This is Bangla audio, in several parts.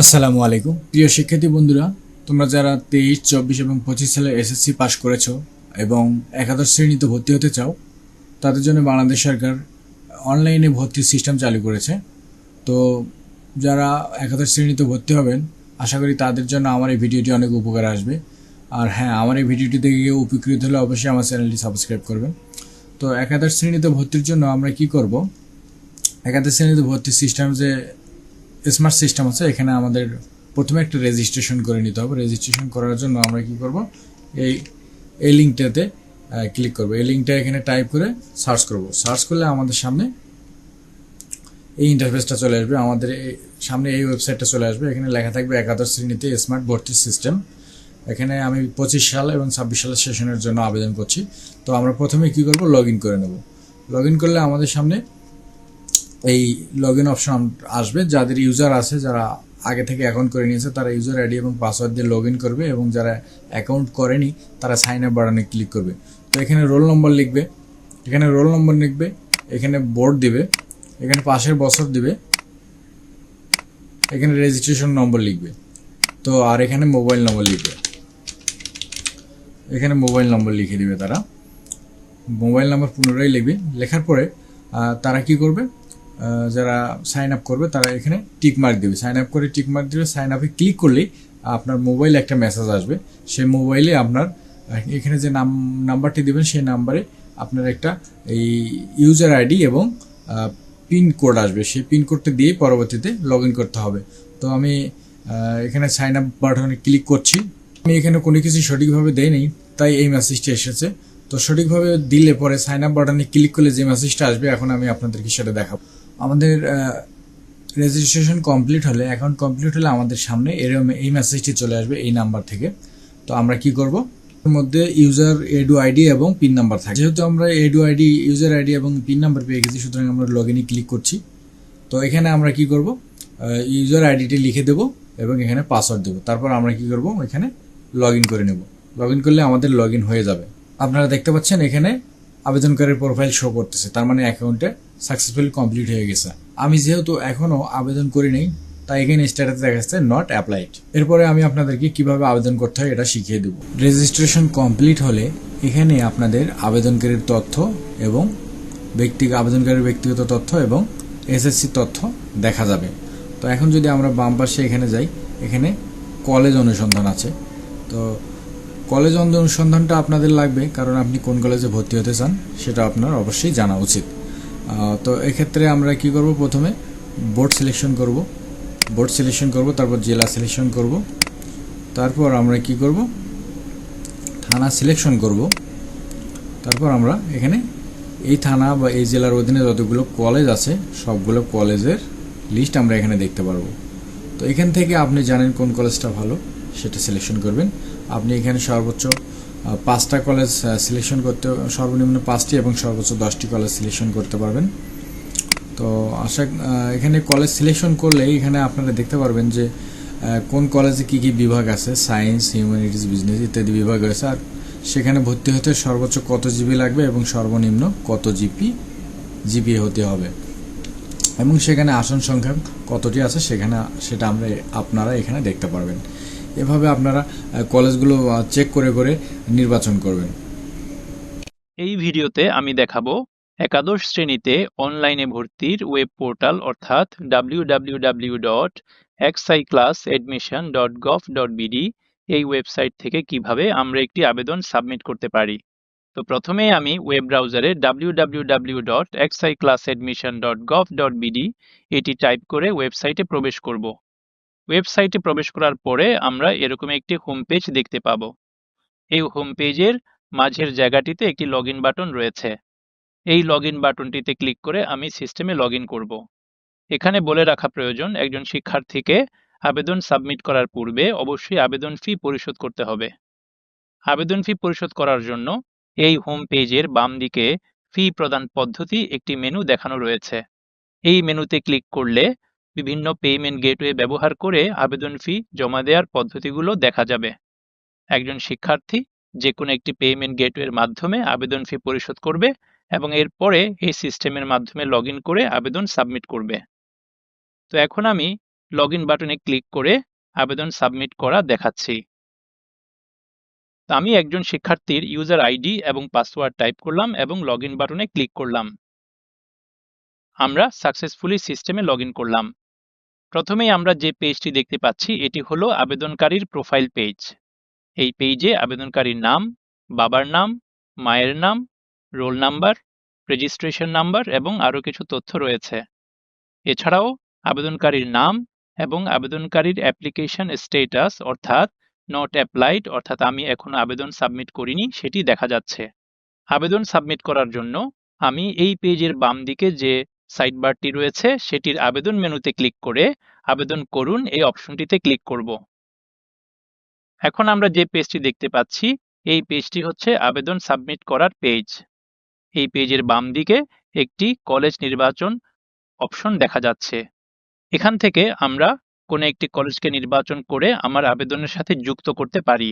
আসসালামু আলাইকুম। প্রিয় শিক্ষার্থী বন্ধুরা, তোমরা যারা তেইশ, চব্বিশ এবং পঁচিশ সালে এসএসসি পাশ করেছ এবং একাদশ শ্রেণীতে ভর্তি হতে চাও, তাদের জন্য বাংলাদেশ সরকার অনলাইনে ভর্তির সিস্টেম চালু করেছে। তো যারা একাদশ শ্রেণীতে ভর্তি হবেন, আশা করি তাদের জন্য আমার এই ভিডিওটি অনেক উপকার আসবে। আর হ্যাঁ আমার এই ভিডিওটি দেখে উপকৃত হলে অবশ্যই আমার চ্যানেলটি সাবস্ক্রাইব করবেন। তো একাদশ শ্রেণীতে ভর্তির জন্য আমরা কি করব? একাদশ শ্রেণীতে ভর্তির সিস্টেম যে স্মার্ট সিস্টেম আছে, এখানে আমাদের প্রথমে একটা রেজিস্ট্রেশন করে নিতে হবে। রেজিস্ট্রেশন করার জন্য আমরা কি করব? এই এই লিঙ্কটাতে ক্লিক করব। এই লিঙ্কটা এখানে টাইপ করে সার্চ করব। সার্চ করলে আমাদের সামনে এই ইন্টারফেসটা চলে আসবে। আমাদের সামনে এই ওয়েবসাইটটা চলে আসবে। এখানে লেখা থাকবে একাদশ শ্রেণীতে স্মার্ট ভর্তি সিস্টেম এখানে আমি পঁচিশ সাল এবং ছাব্বিশ সালের সেশনের জন্য আবেদন করছি। তো আমরা প্রথমে কি করব? লগ করে নেব। লগ করলে আমাদের সামনে এই লগ ইন অপশন আসবে। যাদের ইউজার আছে, যারা আগে থেকে অ্যাকাউন্ট করে নিয়েছে, তারা ইউজার আইডি এবং পাসওয়ার্ড দিয়ে লগ ইন করবে এবং যারা অ্যাকাউন্ট করেনি, তারা সাইন আপ বাটনে ক্লিক করবে। তো এখানে রোল নম্বর লিখবে। এখানে রোল নম্বর লিখবে, এখানে বোর্ড দিবে, এখানে পাশের বছর দিবে, এখানে রেজিস্ট্রেশন নম্বর লিখবে। তো আর এখানে মোবাইল নম্বর লিখবে। এখানে মোবাইল নম্বর লিখে দিবে তারা। মোবাইল নাম্বার পুনরায় লিখবে। লেখার পরে তারা কি করবে? যারা সাইন আপ করবে, তারা এখানে টিক মার্ক দেবে। সাইন আপ করে টিক মার্ক দিবে সাইন আপে ক্লিক করলেই আপনার মোবাইলে একটা মেসেজ আসবে। সেই মোবাইলে আপনার এখানে যে নাম নাম্বারটি দেবেন, সেই নাম্বারে আপনার একটা এই ইউজার আইডি এবং পিন কোড আসবে। সেই পিন কোডটা দিয়ে পরবর্তীতে লগ করতে হবে। তো আমি এখানে সাইন আপ বাটনে ক্লিক করছি। আমি এখানে কোনো কিছু সঠিকভাবে দেয়নি তাই এই মেসেজটি এসেছে। তো সঠিকভাবে দিলে পরে সাইন আপ বাটনে ক্লিক করলে যে মেসেজটা আসবে, এখন আমি আপনাদেরকে সেটা দেখাবো। আমাদের রেজিস্ট্রেশন কমপ্লিট হলে অ্যাকাউন্ট কমপ্লিট হলে আমাদের সামনে এরকম এই মেসেজটি চলে আসবে এই নাম্বার থেকে। তো আমরা কি করব? এর মধ্যে ইউজার এডু আইডি এবং পিন নাম্বার থাকে। যেহেতু আমরা এডু আইডি ইউজার আইডি এবং পিন নাম্বার পেয়ে গেছি, সুতরাং আমরা লগ ইনে ক্লিক করছি। তো এখানে আমরা কি করব? ইউজার আইডিটি লিখে দেব এবং এখানে পাসওয়ার্ড দেবো। তারপর আমরা কি করব? এখানে লগ করে নেব। লগ করলে আমাদের লগ হয়ে যাবে। আপনারা দেখতে পাচ্ছেন এখানে আবেদনকারীর প্রোফাইল শো করতেছে। তার মানে অ্যাকাউন্টে সাকসেসফুলি কমপ্লিট হয়ে গেছে। আমি যেহেতু এখনও আবেদন করি নাই, তাই এখানে স্ট্যাটাস দেখা যাচ্ছে নট অ্যাপ্লাইড এরপরে আমি আপনাদেরকে কীভাবে আবেদন করতে হয় এটা শিখিয়ে দেব। রেজিস্ট্রেশন কমপ্লিট হলে এখানে আপনাদের আবেদনকারীর তথ্য এবং ব্যক্তি আবেদনকারীর ব্যক্তিগত তথ্য এবং এসএসসি তথ্য দেখা যাবে। তো এখন যদি আমরা বাম পাশে এখানে যাই, এখানে কলেজ অনুসন্ধান আছে। তো কলেজ অনুসন্ধানটা আপনাদের লাগবে, কারণ আপনি কোন কলেজে ভর্তি হতে চান সেটা আপনার অবশ্যই জানা উচিত। তো এক্ষেত্রে আমরা কি করব প্রথমে? বোর্ড সিলেকশন করব। বোর্ড সিলেকশন করব, তারপর জেলা সিলেকশন করব। তারপর আমরা কি করব? থানা সিলেকশন করব। তারপর আমরা এখানে এই থানা বা এই জেলার অধীনে যতগুলো কলেজ আছে, সবগুলো কলেজের লিস্ট আমরা এখানে দেখতে পারব। তো এখান থেকে আপনি জানেন কোন কলেজটা ভালো, সেটা সিলেকশন করবেন। আপনি এখানে সর্বোচ্চ পাঁচটা কলেজ সিলেকশন করতে, সর্বনিম্ন পাঁচটি এবং সর্বোচ্চ দশটি কলেজ সিলেকশন করতে পারবেন। তো আশা এখানে কলেজ সিলেকশন করলে এখানে আপনারা দেখতে পারবেন যে কোন কলেজে কি কি বিভাগ আছে সায়েন্স হিউম্যানিটিস বিজনেস ইত্যাদি বিভাগ রয়েছে। আর সেখানে ভর্তি হতে সর্বোচ্চ কত জিবি লাগবে এবং সর্বনিম্ন কত জিপি জিপি হতে হবে। এবং সেখানে আসন সংখ্যা কতটি আছে সেখানে, সেটা আমরা, আপনারা এখানে দেখতে পারবেন। এভাবে আপনারা কলেজগুলো চেক করে করে নির্বাচন করবেন। এই ভিডিওতে আমি দেখাবো একাদশ শ্রেণীতে অনলাইনে ভর্তির ওয়েব পোর্টাল অর্থাৎ www.exiclassadmission.gov.bd এই ওয়েবসাইট থেকে কীভাবে আমরা একটি আবেদন সাবমিট করতে পারি। তো প্রথমেই আমি ওয়েব ব্রাউজারে www.exiclassadmission.gov.bd এটি টাইপ করে ওয়েবসাইটে প্রবেশ করব। ওয়েবসাইটে প্রবেশ করার পরে আমরা এরকম একটি হোম পেজ দেখতে পাবো। এই হোম পেজের মাঝের জায়গাটিতে একটি লগইন বাটন রয়েছে। এই লগইন বাটনটিতে ক্লিক করে আমি সিস্টেমে লগ করব। এখানে বলে রাখা প্রয়োজন, একজন শিক্ষার্থীকে আবেদন সাবমিট করার পূর্বে অবশ্যই আবেদন ফি পরিশোধ করতে হবে। আবেদন ফি পরিশোধ করার জন্য এই হোম পেজের বাম দিকে ফি প্রদান পদ্ধতি একটি মেনু দেখানো রয়েছে। এই মেনুতে ক্লিক করলে বিভিন্ন পেমেন্ট গেটওয়ে ব্যবহার করে আবেদন ফি জমা দেওয়ার পদ্ধতিগুলো দেখা যাবে। একজন শিক্ষার্থী যে কোনো একটি পেমেন্ট গেটওয়ের মাধ্যমে আবেদন ফি পরিশোধ করবে এবং এরপরে এই সিস্টেমের মাধ্যমে লগ করে আবেদন সাবমিট করবে। তো এখন আমি লগ বাটনে ক্লিক করে আবেদন সাবমিট করা দেখাচ্ছি। আমি একজন শিক্ষার্থীর ইউজার আইডি এবং পাসওয়ার্ড টাইপ করলাম এবং লগ বাটনে ক্লিক করলাম। আমরা সাকসেসফুলি সিস্টেমে লগ করলাম। প্রথমেই আমরা যে পেজটি দেখতে পাচ্ছি, এটি হলো আবেদনকারীর প্রোফাইল পেজ এই পেজে আবেদনকারীর নাম, বাবার নাম, মায়ের নাম, রোল নাম্বার রেজিস্ট্রেশন নাম্বার এবং আরও কিছু তথ্য রয়েছে। এছাড়াও আবেদনকারীর নাম এবং আবেদনকারীর অ্যাপ্লিকেশন স্টেটাস অর্থাৎ নট অ্যাপ্লাইড অর্থাৎ আমি এখনও আবেদন সাবমিট করিনি, সেটি দেখা যাচ্ছে। আবেদন সাবমিট করার জন্য আমি এই পেজের বাম দিকে যে সাইড বারটি রয়েছে, সেটির আবেদন মেনুতে ক্লিক করে আবেদন করুন, এই অপশনটিতে ক্লিক করব। এখন আমরা যে পেজটি দেখতে পাচ্ছি, এই পেজটি হচ্ছে আবেদন সাবমিট করার পেজ। এই পেজের বাম দিকে একটি কলেজ নির্বাচন অপশন দেখা যাচ্ছে। এখান থেকে আমরা কোনো একটি কলেজকে নির্বাচন করে আমার আবেদনের সাথে যুক্ত করতে পারি।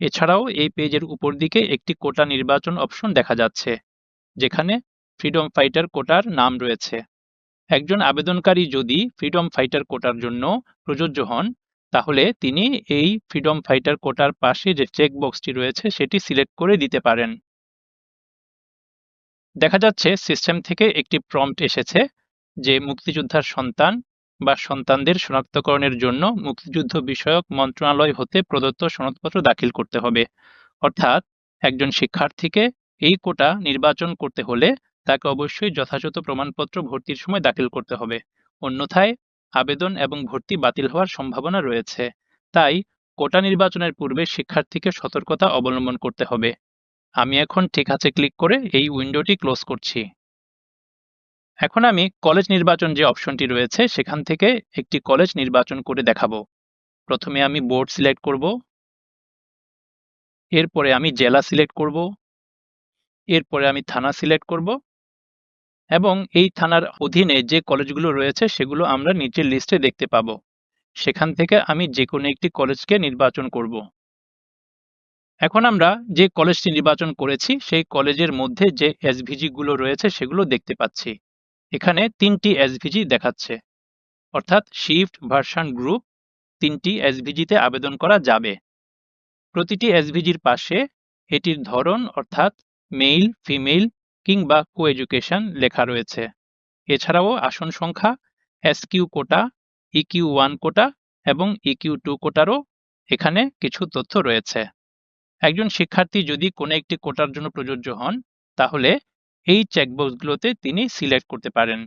এছাড়াও এই পেজের উপর দিকে একটি কোটা নির্বাচন অপশন দেখা যাচ্ছে, যেখানে ফ্রিডম ফাইটার কোটার নাম রয়েছে। একজন আবেদনকারী যদি ফ্রিডম ফাইটার কোটার জন্য প্রযোজ্য হন, তাহলে তিনি এই ফ্রিডম ফাইটার কোটার পাশে যে চেক বক্সটি রয়েছে, সেটি সিলেক্ট করে দিতে পারেন। দেখা যাচ্ছে সিস্টেম থেকে একটি প্রম্পট এসেছে যে মুক্তিযোদ্ধার সন্তান বা সন্তানদের শনাক্তকরণের জন্য মুক্তিযুদ্ধ বিষয়ক মন্ত্রণালয় হতে প্রদত্ত সনদপত্র দাখিল করতে হবে। অর্থাৎ একজন শিক্ষার্থীকে এই কোটা নির্বাচন করতে হলে তাকে অবশ্যই যথাযথ প্রমাণপত্র ভর্তির সময় দাখিল করতে হবে। অন্যথায়, আবেদন এবং ভর্তি বাতিল হওয়ার সম্ভাবনা রয়েছে। তাই, কোটা নির্বাচনের পূর্বে শিক্ষার্থীকে সতর্কতা অবলম্বন করতে হবে। আমি এখন ঠিক আছে ক্লিক করে এই উইন্ডোটি ক্লোজ করছি। এখন আমি কলেজ নির্বাচন যে অপশনটি রয়েছে, সেখান থেকে একটি কলেজ নির্বাচন করে দেখাবো। প্রথমে আমি বোর্ড সিলেক্ট করব। এরপরে আমি জেলা সিলেক্ট করব। এরপরে আমি থানা সিলেক্ট করব। এবং এই থানার অধীনে যে কলেজগুলো রয়েছে সেগুলো আমরা নিচের লিস্টে দেখতে পাবো। সেখান থেকে আমি যে কোনো একটি কলেজকে নির্বাচন করব। এখন আমরা যে কলেজটি নির্বাচন করেছি, সেই কলেজের মধ্যে যে এসভিজি গুলো রয়েছে সেগুলো দেখতে পাচ্ছি। এখানে তিনটি এসভিজি দেখাচ্ছে। অর্থাৎ শিফট ভার্সান গ্রুপ তিনটি এসভিজিতে আবেদন করা যাবে। প্রতিটি এসভিজির পাশে এটির ধরন অর্থাৎ মেইল ফিমেল কিংবা কো এডুকেশন লেখা রয়েছে। এছাড়াও আসন সংখ্যা SQ quota EQ one quota এবং ইকিউ টু কোটারও এখানে কিছু তথ্য রয়েছে। একজন শিক্ষার্থী যদি কোনো একটি কোটার জন্য প্রযোজ্য হন, তাহলে এই চেকবক্সগুলোতে তিনি সিলেক্ট করতে পারেন।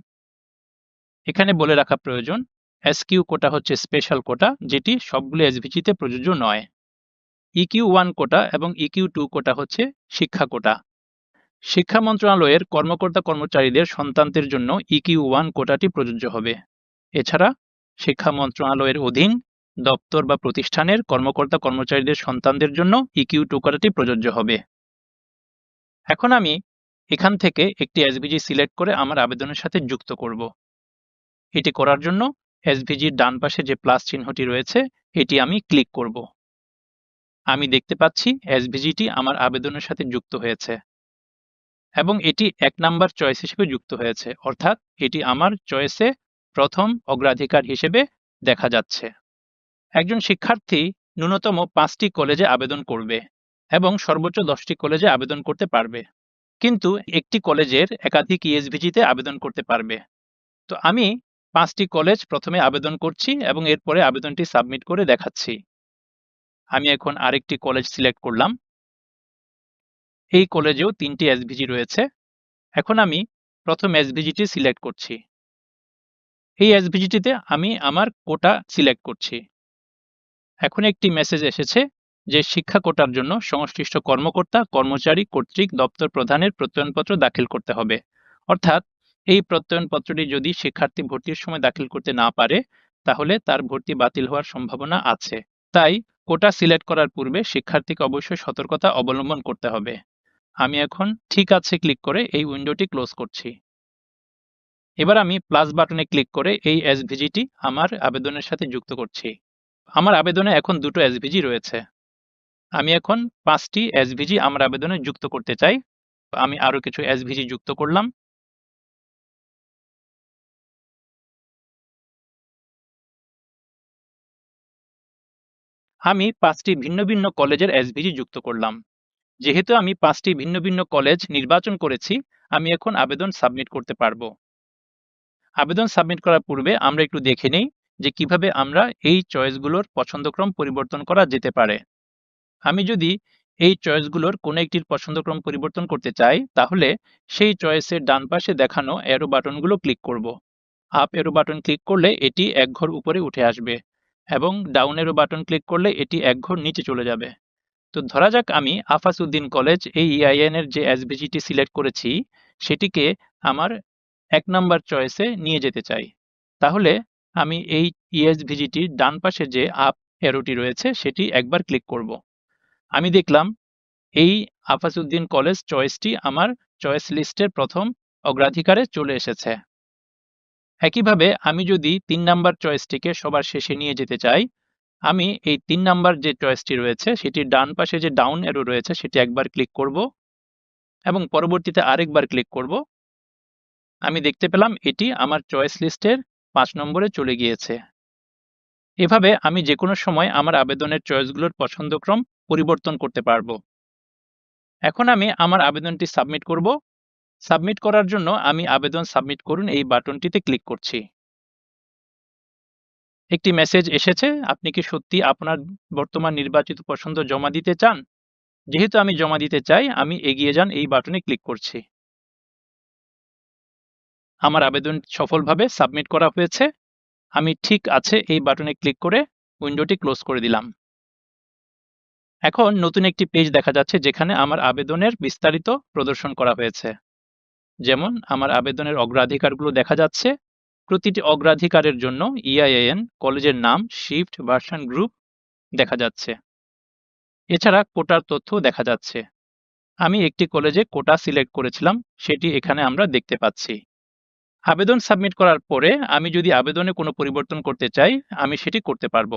এখানে বলে রাখা প্রয়োজন এসকিউ কোটা হচ্ছে স্পেশাল কোটা, যেটি সবগুলো এসভিজিতে প্রযোজ্য নয়। ইকিউ ওয়ান কোটা এবং ইকিউ টু কোটা হচ্ছে শিক্ষা কোটা। শিক্ষা মন্ত্রণালয়ের কর্মকর্তা কর্মচারীদের সন্তানদের জন্য ইকিউ ওয়ান কোটাটি প্রযোজ্য হবে। এছাড়া শিক্ষা মন্ত্রণালয়ের অধীন দপ্তর বা প্রতিষ্ঠানের কর্মকর্তা কর্মচারীদের সন্তানদের জন্য ইকিউ টু কোটাটি প্রযোজ্য হবে। এখন আমি এখান থেকে একটি এসভিজি সিলেক্ট করে আমার আবেদনের সাথে যুক্ত করব। এটি করার জন্য এসভিজির ডান পাশে যে প্লাস চিহ্নটি রয়েছে, এটি আমি ক্লিক করব। আমি দেখতে পাচ্ছি এসভিজিটি আমার আবেদনের সাথে যুক্ত হয়েছে। এবং এটি এক নাম্বার চয়েস হিসেবে যুক্ত হয়েছে। অর্থাৎ এটি আমার চয়েসে প্রথম অগ্রাধিকার হিসেবে দেখা যাচ্ছে। একজন শিক্ষার্থী ন্যূনতম পাঁচটি কলেজে আবেদন করবে এবং সর্বোচ্চ দশটি কলেজে আবেদন করতে পারবে। কিন্তু একটি কলেজের একাধিক ইএসভিজিতে আবেদন করতে পারবে। তো আমি পাঁচটি কলেজ প্রথমে আবেদন করছি এবং এরপরে আবেদনটি সাবমিট করে দেখাচ্ছি। আমি এখন আরেকটি কলেজ সিলেক্ট করলাম। এই কলেজেও তিনটি এসভিজি রয়েছে। এখন আমি প্রথম এসভিজিটি সিলেক্ট করছি। এই এসভিজিটিতে আমি আমার কোটা সিলেক্ট করছি। এখন একটি মেসেজ এসেছে যে শিক্ষা কোটার জন্য সংশ্লিষ্ট কর্মকর্তা, কর্মচারী কর্তৃক দপ্তর প্রধানের প্রত্যয়নপত্র দাখিল করতে হবে। অর্থাৎ এই প্রত্যয়নপত্রটি যদি শিক্ষার্থী ভর্তির সময় দাখিল করতে না পারে, তাহলে তার ভর্তি বাতিল হওয়ার সম্ভাবনা আছে। তাই কোটা সিলেক্ট করার পূর্বে শিক্ষার্থীকে অবশ্যই সতর্কতা অবলম্বন করতে হবে। আমি এখন ঠিক আছে ক্লিক করে এই উইন্ডোটি ক্লোজ করছি। এবার আমি প্লাস বাটনে ক্লিক করে এই এসভিজিটি আমার আবেদনের সাথে যুক্ত করছি। আমার আবেদনে এখন দুটো এসভিজি রয়েছে। আমি এখন পাঁচটি এসভিজি আমার আবেদনে যুক্ত করতে চাই। আমি আরও কিছু এসভিজি যুক্ত করলাম। আমি পাঁচটি ভিন্ন ভিন্ন কলেজের এসভিজি যুক্ত করলাম। যেহেতু আমি পাঁচটি ভিন্ন ভিন্ন কলেজ নির্বাচন করেছি, আমি এখন আবেদন সাবমিট করতে পারব। আবেদন সাবমিট করার পূর্বে আমরা একটু দেখে নেই যে কীভাবে আমরা এই চয়েসগুলোর পছন্দক্রম পরিবর্তন করা যেতে পারে। আমি যদি এই চয়েসগুলোর কোনো একটির পছন্দক্রম পরিবর্তন করতে চাই, তাহলে সেই চয়েসের ডান পাশে দেখানো অ্যারো বাটনগুলো ক্লিক করব। আপ এরো বাটন ক্লিক করলে এটি এক ঘর উপরে উঠে আসবে এবং ডাউন এরো বাটন ক্লিক করলে এটি এক ঘর নিচে চলে যাবে। তো ধরা যাক আমি আফাসউদ্দিন কলেজ এই ইআইএন এর যে এসভিজিটি সিলেক্ট করেছি, সেটিকে আমার এক নাম্বার চয়েসে নিয়ে যেতে চাই। তাহলে আমি এই ইএসভিজিটির ডান পাশে যে আপ এরোটি রয়েছে, সেটি একবার ক্লিক করব। আমি দেখলাম এই আফাসউদ্দিন কলেজ চয়েসটি আমার চয়েস লিস্টের প্রথম অগ্রাধিকারে চলে এসেছে। একইভাবে আমি যদি তিন নাম্বার চয়েসটিকে সবার শেষে নিয়ে যেতে চাই আমি এই তিন নাম্বার যে চয়েসটি রয়েছে সেটির ডান পাশে যে ডাউন এরো রয়েছে, সেটি একবার ক্লিক করব এবং পরবর্তীতে আরেকবার ক্লিক করব। আমি দেখতে পেলাম এটি আমার চয়েস লিস্টের পাঁচ নম্বরে চলে গিয়েছে। এভাবে আমি যে কোনো সময় আমার আবেদনের চয়েসগুলোর পছন্দক্রম পরিবর্তন করতে পারব। এখন আমি আমার আবেদনটি সাবমিট করব। সাবমিট করার জন্য আমি আবেদন সাবমিট করুন, এই বাটনটিতে ক্লিক করছি। একটি মেসেজ এসেছে, আপনি কি সত্যি আপনার বর্তমান নির্বাচিত পছন্দ জমা দিতে চান? যেহেতু আমি জমা দিতে চাই, আমি এগিয়ে যান, এই বাটনে ক্লিক করছি। আমার আবেদন সফলভাবে সাবমিট করা হয়েছে। আমি ঠিক আছে, এই বাটনে ক্লিক করে উইন্ডোটি ক্লোজ করে দিলাম। এখন নতুন একটি পেজ দেখা যাচ্ছে, যেখানে আমার আবেদনের বিস্তারিত প্রদর্শন করা হয়েছে। যেমন, আমার আবেদনের অগ্রাধিকারগুলো দেখা যাচ্ছে। প্রতিটি অগ্রাধিকারের জন্য ইআইএন কলেজের নাম শিফট ভার্সন গ্রুপ দেখা যাচ্ছে। এছাড়া কোটার তথ্যও দেখা যাচ্ছে। আমি একটি কলেজে কোটা সিলেক্ট করেছিলাম, সেটি এখানে আমরা দেখতে পাচ্ছি। আবেদন সাবমিট করার পরে আমি যদি আবেদনে কোনো পরিবর্তন করতে চাই, আমি সেটি করতে পারব।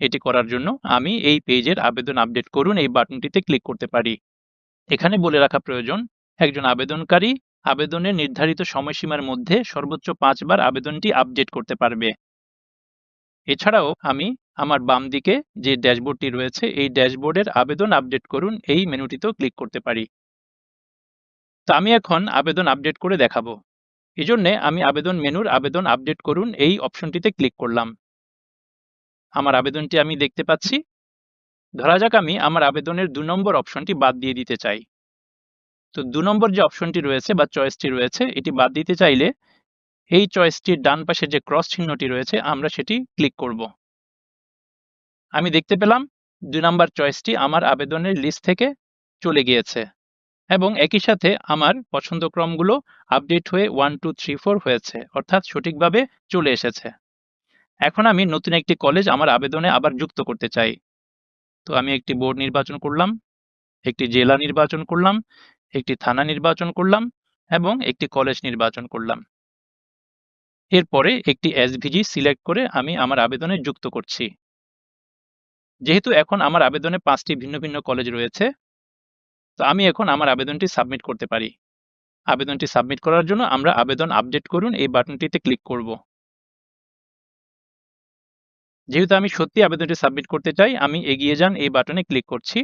এটি করার জন্য আমি এই পেজের আবেদন আপডেট করুন, এই বাটনটিতে ক্লিক করতে পারি। এখানে বলে রাখা প্রয়োজন, একজন আবেদনকারী আবেদনের নির্ধারিত সময়সীমার মধ্যে সর্বোচ্চ পাঁচবার আবেদনটি আপডেট করতে পারবে। এছাড়াও আমি আমার বাম দিকে যে ড্যাশবোর্ডটি রয়েছে, এই ড্যাশবোর্ডের আবেদন আপডেট করুন, এই মেনুটিতেও ক্লিক করতে পারি। তো আমি এখন আবেদন আপডেট করে দেখাবো। এজন্যে আমি আবেদন মেনুর আবেদন আপডেট করুন, এই অপশনটিতে ক্লিক করলাম। আমার আবেদনটি আমি দেখতে পাচ্ছি। ধরা যাক আমি আমার আবেদনের দু নম্বর অপশনটি বাদ দিয়ে দিতে চাই। তো দু নম্বর যে অপশনটি রয়েছে বা চয়েসটি রয়েছে, এটি বাদ দিতে চাইলে এই চয়েসটির ডান পাশে যে ক্রস চিহ্নটি রয়েছে, আমরা সেটি ক্লিক করব। আমি দেখতে পেলাম দুই নম্বর চয়েসটি আমার আবেদনের লিস্ট থেকে চলে গিয়েছে এবং একই সাথে আমার পছন্দক্রমগুলো আপডেট হয়ে ওয়ান টু থ্রি ফোর হয়েছে, অর্থাৎ সঠিকভাবে চলে এসেছে। এখন আমি নতুন একটি কলেজ আমার আবেদনে আবার যুক্ত করতে চাই। তো আমি একটি বোর্ড নির্বাচন করলাম, একটি জেলা নির্বাচন করলাম একটি থানা নির্বাচন করলাম এবং একটি কলেজ নির্বাচন করলাম। এরপরে একটি এসভিজি সিলেক্ট করে আমি আমার আবেদনে যুক্ত করছি। যেহেতু এখন আমার আবেদনে পাঁচটি ভিন্ন ভিন্ন কলেজ রয়েছে, তো আমি এখন আমার আবেদনটি সাবমিট করতে পারি। আবেদনটি সাবমিট করার জন্য আমরা আবেদন আপডেট করুন এই বাটনটিতে ক্লিক করব। যেহেতু আমি সত্যি আবেদনটি সাবমিট করতে চাই, আমি এগিয়ে যান এই বাটনে ক্লিক করছি।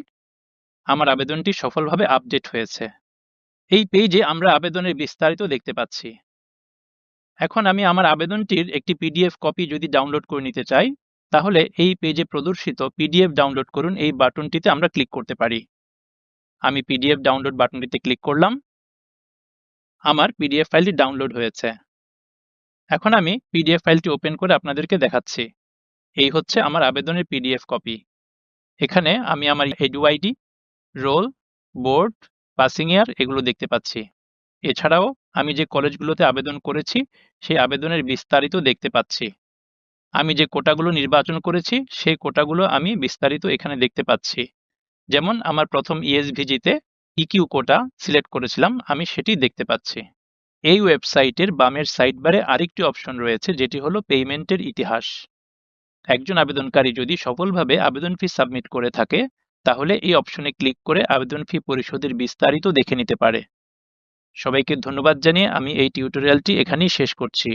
আমার আবেদনটি সফলভাবে আপডেট হয়েছে। এই পেজে আমরা আবেদনের বিস্তারিত দেখতে পাচ্ছি। এখন আমি আমার আবেদনটির একটি পিডিএফ কপি যদি ডাউনলোড করে নিতে চাই, তাহলে এই পেজে প্রদর্শিত পিডিএফ ডাউনলোড করুন, এই বাটনটিতে আমরা ক্লিক করতে পারি। আমি পিডিএফ ডাউনলোড বাটনটিতে ক্লিক করলাম। আমার পিডিএফ ফাইলটি ডাউনলোড হয়েছে। এখন আমি পিডিএফ ফাইলটি ওপেন করে আপনাদেরকে দেখাচ্ছি। এই হচ্ছে আমার আবেদনের পিডিএফ কপি। এখানে আমি আমার edu ID roll, board, passing year এগুলো দেখতে পাচ্ছি। এছাড়াও আমি যে কলেজগুলোতে আবেদন করেছি, সেই আবেদনের বিস্তারিত দেখতে পাচ্ছি। আমি যে কোটাগুলো নির্বাচন করেছি, সেই কোটাগুলো আমি বিস্তারিত এখানে দেখতে পাচ্ছি। যেমন আমার প্রথম ইএসভিজিতে ইকিউ কোটা সিলেক্ট করেছিলাম, আমি সেটি দেখতে পাচ্ছি। এই ওয়েবসাইটের বামের সাইড বারে আরেকটি অপশন রয়েছে, যেটি হলো পেমেন্টের ইতিহাস। একজন আবেদনকারী যদি সফলভাবে আবেদন ফি সাবমিট করে থাকে তাহলে এই অপশনে ক্লিক করে আবেদন ফি পরিশোধের বিস্তারিত দেখে নিতে পারে। সবাইকে ধন্যবাদ জানিয়ে আমি এই টিউটোরিয়ালটি এখানেই শেষ করছি।